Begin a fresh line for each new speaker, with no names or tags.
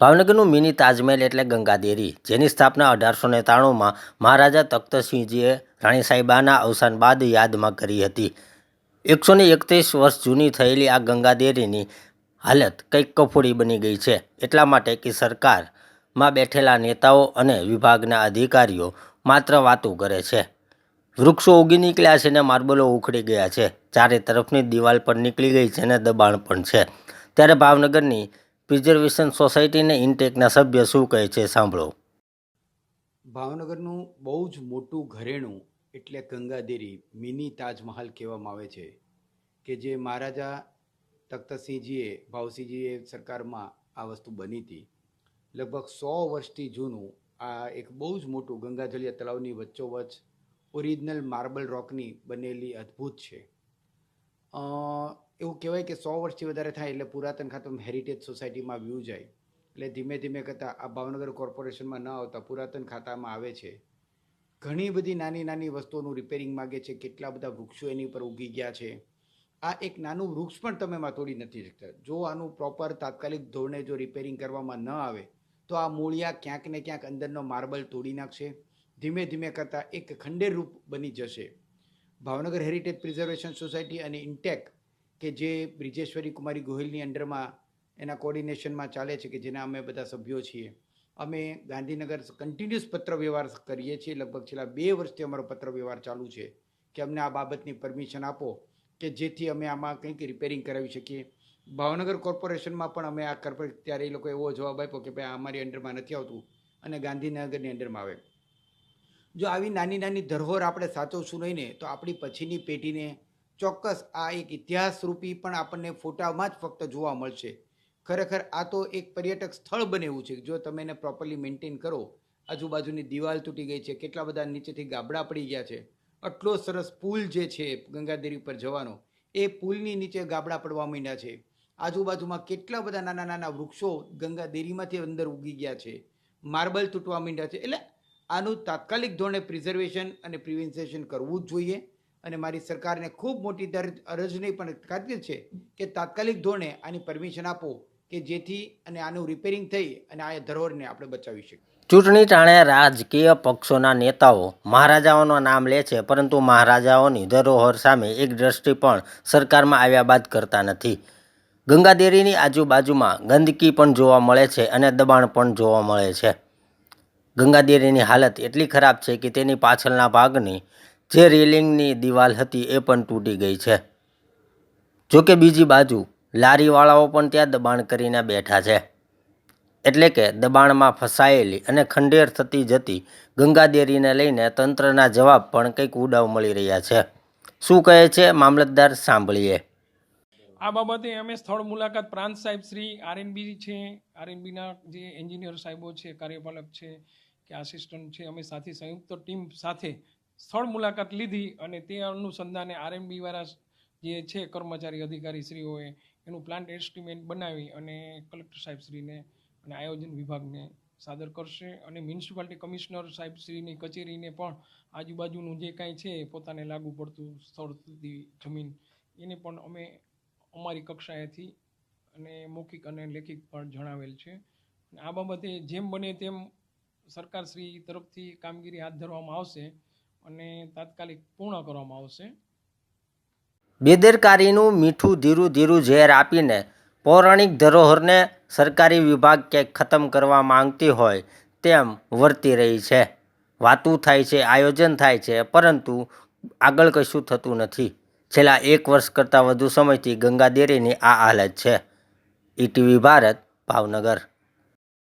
ભાવનગરનું mini Taj Mahal એટલે ગંગાદેરી, જેની સ્થાપના અઢારસો ને ત્રાણુંમાં મહારાજા તખ્તસિંહજીએ રાણી સાહેબાના અવસાન બાદ યાદમાં કરી હતી. એકસો ને એકત્રીસ વર્ષ જૂની થયેલી આ ગંગાદેરીની હાલત કંઈક કફોડી બની ગઈ છે. એટલા માટે કે સરકારમાં બેઠેલા નેતાઓ અને વિભાગના અધિકારીઓ માત્ર વાતો કરે છે. વૃક્ષો ઉગી નીકળ્યા છે ને માર્બલો ઉખડી ગયા છે. ચારે તરફની દિવાલ પર નીકળી ગઈ છે ને દબાણ પણ છે. ત્યારે ભાવનગરની પ્રિઝર્વેશન સોસાયટીને ઇન્ટેકના સભ્ય શું કહે છે, સાંભળો.
ભાવનગરનું બહુ જ મોટું ઘરેણું એટલે ગંગાદેરી, મિની તાજમહાલ કહેવામાં આવે છે, કે જે મહારાજા તખ્તસિંહજીએ, ભાવસિંહજીએ સરકારમાં આ વસ્તુ બની હતી. લગભગ સો વર્ષથી જૂનું આ એક બહુ જ મોટું ગંગાજળિયા તળાવની વચ્ચોવચ્ચ ઓરિજિનલ માર્બલ રોકની બનેલી અદ્ભુત છે. એવું કહેવાય કે સો વર્ષથી વધારે થાય એટલે પુરાતન ખાતામાં હેરિટેજ સોસાયટીમાં વ્યૂ જાય. એટલે ધીમે ધીમે કરતાં આ ભાવનગર કોર્પોરેશનમાં ન આવતા પુરાતન ખાતામાં આવે છે. ઘણી બધી નાની નાની વસ્તુઓનું રિપેરિંગ માગે છે. કેટલા બધા વૃક્ષો એની પર ઉગી ગયા છે. આ એક નાનું વૃક્ષ પણ તમે તોડી નથી શકતા. જો આનું પ્રોપર તાત્કાલિક ધોરણે જો રિપેરિંગ કરવામાં ન આવે, તો આ મૂળિયા ક્યાંક ને ક્યાંક અંદરનો માર્બલ તોડી નાખશે. ધીમે ધીમે કરતાં એક ખંડેર રૂપ બની જશે. ભાવનગર હેરિટેજ પ્રિઝર્વેશન સોસાયટી અને ઇન્ટેક કે જે બ્રિજેશ્વરી કુમારી ગોહિલની અંડરમાં એના કોર્ડિનેશનમાં ચાલે છે કે જેના અમે બધા સભ્યો છીએ. અમે ગાંધીનગર કન્ટિન્યુઅસ પત્ર વ્યવહાર કરીએ છીએ. લગભગ છેલ્લા બે વર્ષથી અમારો પત્ર વ્યવહાર ચાલુ છે કે અમને આ બાબતની પરમિશન આપો કે જેથી અમે આમાં કંઈક રિપેરિંગ કરાવી શકીએ. ભાવનગર કોર્પોરેશનમાં પણ અમે આ કર ત્યારે એ લોકો એવો જવાબ આપ્યો કે ભાઈ અમારી અંડરમાં નથી આવતું અને ગાંધીનગરની અંડરમાં આવે. જો આવી નાની નાની ધરોહર આપણે સાચવશું નહીં ને, તો આપણી પછીની પેઢીને ચોક્કસ આ એક ઇતિહાસરૂપી પણ આપણને ફોટામાં જ ફક્ત જોવા મળશે. ખરેખર આ તો એક પર્યટક સ્થળ બને એવું છે. જો તમે એને પ્રોપરલી મેન્ટેન કરો, આજુબાજુની દિવાલ તૂટી ગઈ છે, કેટલા બધા નીચેથી ગાબડા પડી ગયા છે, આટલો સરસ પુલ જે છે ગંગાદેરી પર જવાનો, એ પુલની નીચે ગાબડા પડવા માંડ્યા છે. આજુબાજુમાં કેટલા બધા નાના નાના વૃક્ષો ગંગાદેરીમાંથી અંદર ઉગી ગયા છે, માર્બલ તૂટવા માંડ્યા છે. એટલે આનું તાત્કાલિક ધોરણે પ્રિઝર્વેશન અને પ્રિવેન્સેશન કરવું જ જોઈએ. અને મારી સરકારને ખૂબ મોટી દર અરજની પણ ખાતરી છે કે તાત્કાલિક ધોરણે આની પરમિશન આપો કે જેથી અને આનું રિપેરિંગ થઈ અને આ ધરોહરને આપણે બચાવી શકીએ.
ચૂંટણી ટાણે રાજકીય પક્ષોના નેતાઓ મહારાજાઓનું નામ લે છે, પરંતુ મહારાજાઓની ધરોહર સામે એક દ્રષ્ટિ પણ સરકારમાં આવ્યા બાદ કરતા નથી. ગંગાદેરીની આજુબાજુમાં ગંદકી પણ જોવા મળે છે અને દબાણ પણ જોવા મળે છે. ગંગાદેરીની હાલત એટલી ખરાબ છે કે તેની પાછળના ભાગની જે રેલિંગની દિવાલ હતી એ પણ તૂટી ગઈ છે. જોકે બીજી બાજુ લારીવાળાઓ પણ ત્યાં દબાણ કરીને બેઠા છે. એટલે કે દબાણમાં ફસાયેલી અને ખંડેર થતી જતી ગંગાદેરીને લઈને તંત્રના જવાબ પણ કંઈક ઉડાવ મળી રહ્યા છે. શું કહે છે મામલતદાર સાંભળીએ.
આ બાબતે અમે સ્થળ મુલાકાત પ્રાંત સાહેબ શ્રી આરએનબી છે આરએનબીના જે એન્જિનિયર સાહેબો છે, કાર્યપાલક છે, કે આસિસ્ટન્ટ છે, અમે સાથે સંયુક્ત ટીમ સાથે સ્થળ મુલાકાત લીધી અને તે અનુસંધાને આરએમબી વાળા જે છે કર્મચારી અધિકારી શ્રીઓએ એનું પ્લાન્ટ એસ્ટિમેટ બનાવી અને કલેક્ટર સાહેબશ્રીને અને આયોજન વિભાગને સાદર કરશે અને મ્યુનિસિપાલિટી કમિશનર સાહેબશ્રીની કચેરીને પણ આજુબાજુનું જે કાંઈ છે પોતાને લાગુ પડતું સ્થળ સુધી જમીન, એને પણ અમે અમારી કક્ષાએથી અને મૌખિક અને લેખિત પણ જણાવેલ છે. આ બાબતે જેમ બને તેમ સરકારશ્રી તરફથી કામગીરી હાથ ધરવામાં આવશે. અને તાત્કાલિક પૂર્ણ કરવામાં આવશે.
બેદરકારીનું મીઠું ધીરું ધીરું ઝેર આપીને પૌરાણિક ધરોહરને સરકારી વિભાગ ક્યાંક ખતમ કરવા માંગતી હોય તેમ વર્તી રહી છે. વાતું થાય છે, આયોજન થાય છે, પરંતુ આગળ કશું થતું નથી. છેલ્લા એક વર્ષ કરતાં વધુ સમયથી ગંગાદેરીની આ હાલત છે. ઈટીવી ભારત, ભાવનગર.